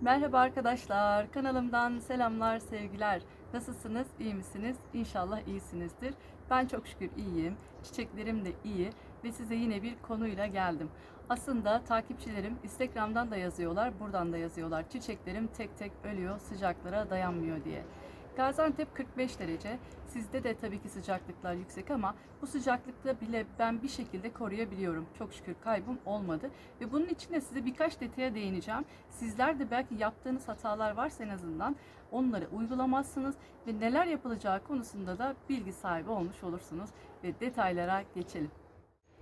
Merhaba arkadaşlar, kanalımdan selamlar, sevgiler. Nasılsınız, iyi misiniz? İnşallah iyisinizdir. Ben çok şükür iyiyim, çiçeklerim de iyi ve size yine bir konuyla geldim. Aslında takipçilerim Instagram'dan da yazıyorlar, buradan da yazıyorlar. Çiçeklerim tek tek ölüyor, sıcaklara dayanmıyor diye. Gaziantep 45 derece. Sizde de tabii ki sıcaklıklar yüksek ama bu sıcaklıkta bile ben bir şekilde koruyabiliyorum. Çok şükür kaybım olmadı. Ve bunun için de size birkaç detaya değineceğim. Sizler de belki yaptığınız hatalar varsa en azından onları uygulamazsınız ve neler yapılacağı konusunda da bilgi sahibi olmuş olursunuz. Ve detaylara geçelim.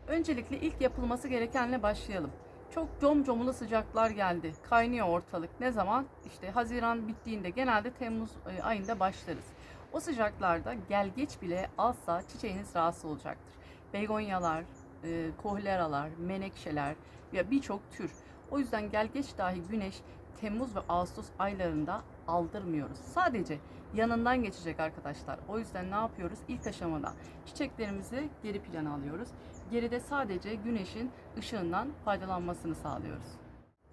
Öncelikle ilk yapılması gerekenle başlayalım. Çok comcomulu sıcaklar geldi. Kaynıyor ortalık. Ne zaman? İşte Haziran bittiğinde genelde Temmuz e, ayında başlarız. O sıcaklarda gelgeç bile alsa çiçeğiniz rahatsız olacaktır. Begonyalar, e, kohleralar, menekşeler ve birçok tür. O yüzden gelgeç dahi güneş Temmuz ve Ağustos aylarında aldırmıyoruz. Sadece yanından geçecek arkadaşlar. O yüzden ne yapıyoruz? İlk aşamada çiçeklerimizi geri plana alıyoruz. Geride sadece güneşin ışığından faydalanmasını sağlıyoruz.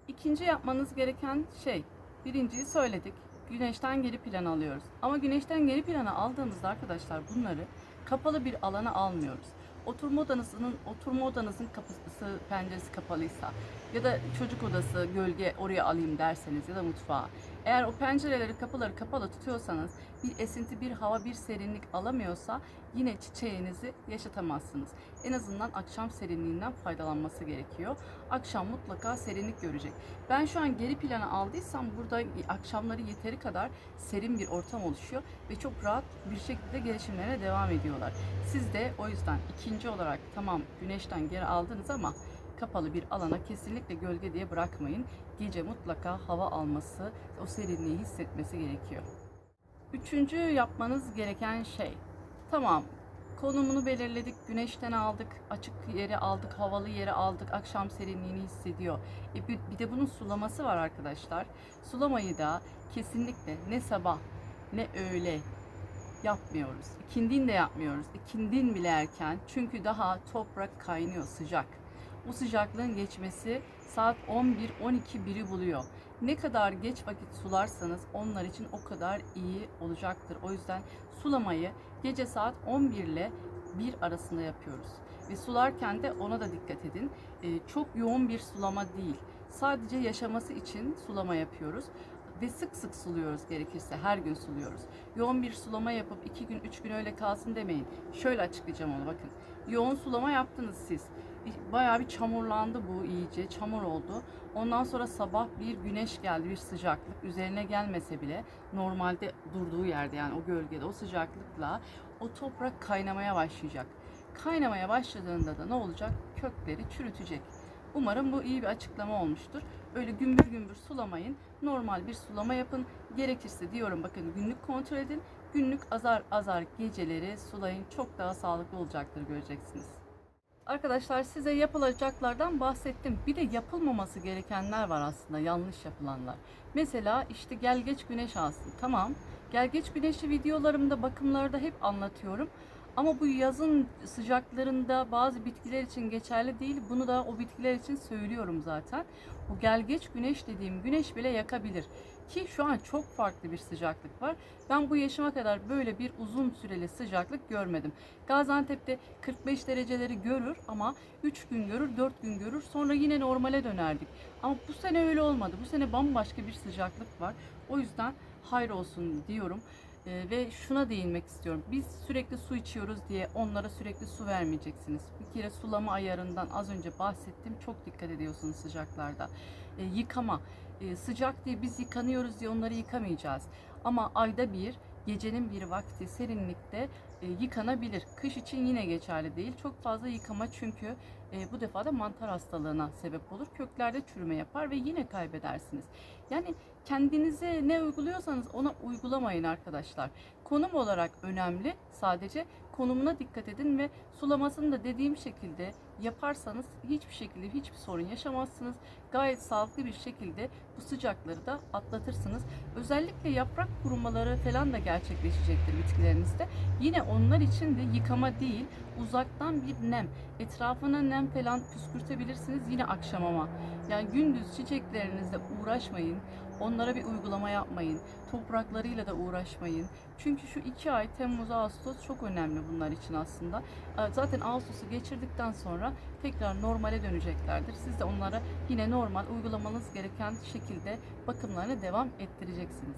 İkinci yapmanız gereken şey, birinciyi söyledik. Güneşten geri plana alıyoruz. Ama güneşten geri plana aldığımızda arkadaşlar bunları kapalı bir alana almıyoruz. Oturma odanızın oturma odanızın kapısı penceresi kapalıysa ya da çocuk odası gölge oraya alayım derseniz ya da mutfağa. Eğer o pencereleri kapıları kapalı tutuyorsanız bir esinti, bir hava, bir serinlik alamıyorsa yine çiçeğinizi yaşatamazsınız. En azından akşam serinliğinden faydalanması gerekiyor. Akşam mutlaka serinlik görecek. Ben şu an geri plana aldıysam burada akşamları yeteri kadar serin bir ortam oluşuyor ve çok rahat bir şekilde gelişimlerine devam ediyorlar. Siz de o yüzden ikinci olarak tamam güneşten geri aldınız ama kapalı bir alana kesinlikle gölge diye bırakmayın. Gece mutlaka hava alması, o serinliği hissetmesi gerekiyor. Üçüncü yapmanız gereken şey, tamam konumunu belirledik, güneşten aldık, açık yeri aldık, havalı yeri aldık, akşam serinliğini hissediyor. E bir, bir de bunun sulaması var arkadaşlar. Sulamayı da kesinlikle ne sabah ne öğle yapmıyoruz. İkindin de yapmıyoruz. İkindin bile erken çünkü daha toprak kaynıyor sıcak. Bu sıcaklığın geçmesi saat 11-12 biri buluyor. Ne kadar geç vakit sularsanız onlar için o kadar iyi olacaktır. O yüzden sulamayı gece saat 11 ile 1 arasında yapıyoruz. Ve sularken de ona da dikkat edin. Ee, çok yoğun bir sulama değil. Sadece yaşaması için sulama yapıyoruz ve sık sık suluyoruz gerekirse her gün suluyoruz. Yoğun bir sulama yapıp iki gün üç gün öyle kalsın demeyin. Şöyle açıklayacağım onu bakın. Yoğun sulama yaptınız siz. Bayağı bir çamurlandı bu iyice. Çamur oldu. Ondan sonra sabah bir güneş geldi, bir sıcaklık. Üzerine gelmese bile normalde durduğu yerde yani o gölgede o sıcaklıkla o toprak kaynamaya başlayacak. Kaynamaya başladığında da ne olacak? Kökleri çürütecek. Umarım bu iyi bir açıklama olmuştur. Öyle gümbür gümbür sulamayın. Normal bir sulama yapın. Gerekirse diyorum bakın günlük kontrol edin. Günlük azar azar geceleri sulayın. Çok daha sağlıklı olacaktır göreceksiniz. Arkadaşlar size yapılacaklardan bahsettim. Bir de yapılmaması gerekenler var aslında yanlış yapılanlar. Mesela işte gel geç güneş alsın. Tamam. Gel geç güneşi videolarımda bakımlarda hep anlatıyorum. Ama bu yazın sıcaklarında bazı bitkiler için geçerli değil. Bunu da o bitkiler için söylüyorum zaten. Bu gelgeç güneş dediğim güneş bile yakabilir. Ki şu an çok farklı bir sıcaklık var. Ben bu yaşıma kadar böyle bir uzun süreli sıcaklık görmedim. Gaziantep'te 45 dereceleri görür ama 3 gün görür, 4 gün görür. Sonra yine normale dönerdik. Ama bu sene öyle olmadı. Bu sene bambaşka bir sıcaklık var. O yüzden hayır olsun diyorum. Ee, ve şuna değinmek istiyorum. Biz sürekli su içiyoruz diye onlara sürekli su vermeyeceksiniz. Bir kere sulama ayarından az önce bahsettim. Çok dikkat ediyorsunuz sıcaklarda. Ee, yıkama. Ee, sıcak diye biz yıkanıyoruz diye onları yıkamayacağız. Ama ayda bir gecenin bir vakti serinlikte e, yıkanabilir. Kış için yine geçerli değil. Çok fazla yıkama çünkü e, bu defa da mantar hastalığına sebep olur. Köklerde çürüme yapar ve yine kaybedersiniz. Yani kendinize ne uyguluyorsanız ona uygulamayın arkadaşlar. Konum olarak önemli. Sadece konumuna dikkat edin ve sulamasını da dediğim şekilde yaparsanız hiçbir şekilde hiçbir sorun yaşamazsınız. Gayet sağlıklı bir şekilde bu sıcakları da atlatırsınız. Özellikle yaprak kurumaları falan da gerçekleşecektir bitkilerinizde. Yine onlar için de yıkama değil, uzaktan bir nem. Etrafına nem falan püskürtebilirsiniz yine akşam ama. Yani gündüz çiçeklerinizle uğraşmayın. Onlara bir uygulama yapmayın. Topraklarıyla da uğraşmayın. Çünkü şu iki ay Temmuz Ağustos çok önemli bunlar için aslında. Ee, Zaten Ağustos'u geçirdikten sonra tekrar normale döneceklerdir. Siz de onlara yine normal uygulamanız gereken şekilde bakımlarına devam ettireceksiniz.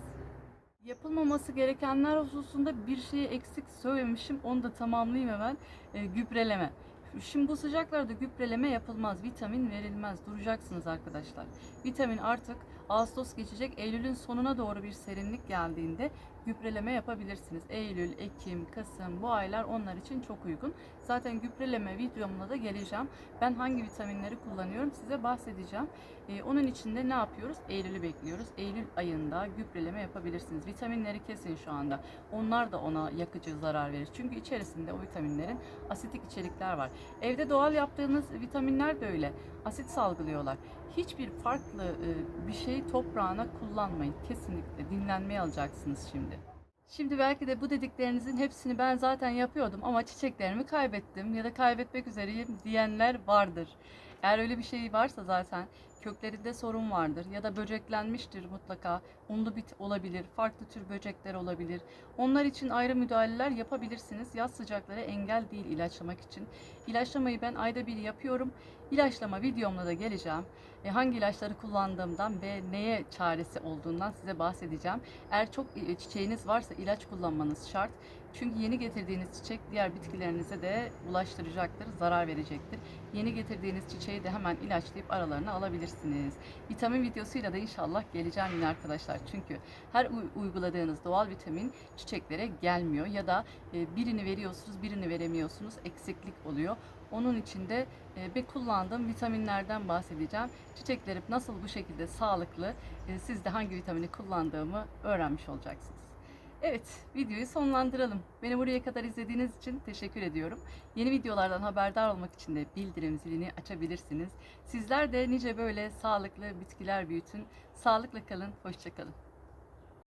Yapılmaması gerekenler hususunda bir şeyi eksik söylemişim. Onu da tamamlayayım hemen. Ee, gübreleme. Şimdi bu sıcaklarda gübreleme yapılmaz. Vitamin verilmez. Duracaksınız arkadaşlar. Vitamin artık Ağustos geçecek. Eylül'ün sonuna doğru bir serinlik geldiğinde gübreleme yapabilirsiniz. Eylül, Ekim, Kasım bu aylar onlar için çok uygun. Zaten gübreleme videomda da geleceğim. Ben hangi vitaminleri kullanıyorum size bahsedeceğim. Ee, onun için de ne yapıyoruz? Eylül'ü bekliyoruz. Eylül ayında gübreleme yapabilirsiniz. Vitaminleri kesin şu anda. Onlar da ona yakıcı zarar verir. Çünkü içerisinde o vitaminlerin asitik içerikler var. Evde doğal yaptığınız vitaminler de öyle. Asit salgılıyorlar. Hiçbir farklı e, bir şey toprağına kullanmayın. Kesinlikle dinlenmeye alacaksınız şimdi. Şimdi belki de bu dediklerinizin hepsini ben zaten yapıyordum ama çiçeklerimi kaybettim ya da kaybetmek üzereyim diyenler vardır. Eğer öyle bir şey varsa zaten köklerinde sorun vardır ya da böceklenmiştir mutlaka. Unlu bit olabilir, farklı tür böcekler olabilir. Onlar için ayrı müdahaleler yapabilirsiniz. Yaz sıcakları engel değil ilaçlamak için. İlaçlamayı ben ayda bir yapıyorum. İlaçlama videomla da geleceğim. E, hangi ilaçları kullandığımdan ve neye çaresi olduğundan size bahsedeceğim. Eğer çok e, çiçeğiniz varsa ilaç kullanmanız şart. Çünkü yeni getirdiğiniz çiçek diğer bitkilerinize de ulaştıracaktır, zarar verecektir. Yeni getirdiğiniz çiçeği de hemen ilaçlayıp aralarına alabilirsiniz. Vitamin videosuyla da inşallah geleceğim yine arkadaşlar. Çünkü her uy- uyguladığınız doğal vitamin çiçeklere gelmiyor ya da e, birini veriyorsunuz, birini veremiyorsunuz. Eksiklik oluyor. Onun için de ve kullandığım vitaminlerden bahsedeceğim. Çiçeklerim nasıl bu şekilde sağlıklı, e, siz de hangi vitamini kullandığımı öğrenmiş olacaksınız. Evet, videoyu sonlandıralım. Beni buraya kadar izlediğiniz için teşekkür ediyorum. Yeni videolardan haberdar olmak için de bildirim zilini açabilirsiniz. Sizler de nice böyle sağlıklı bitkiler büyütün. Sağlıkla kalın, hoşça kalın.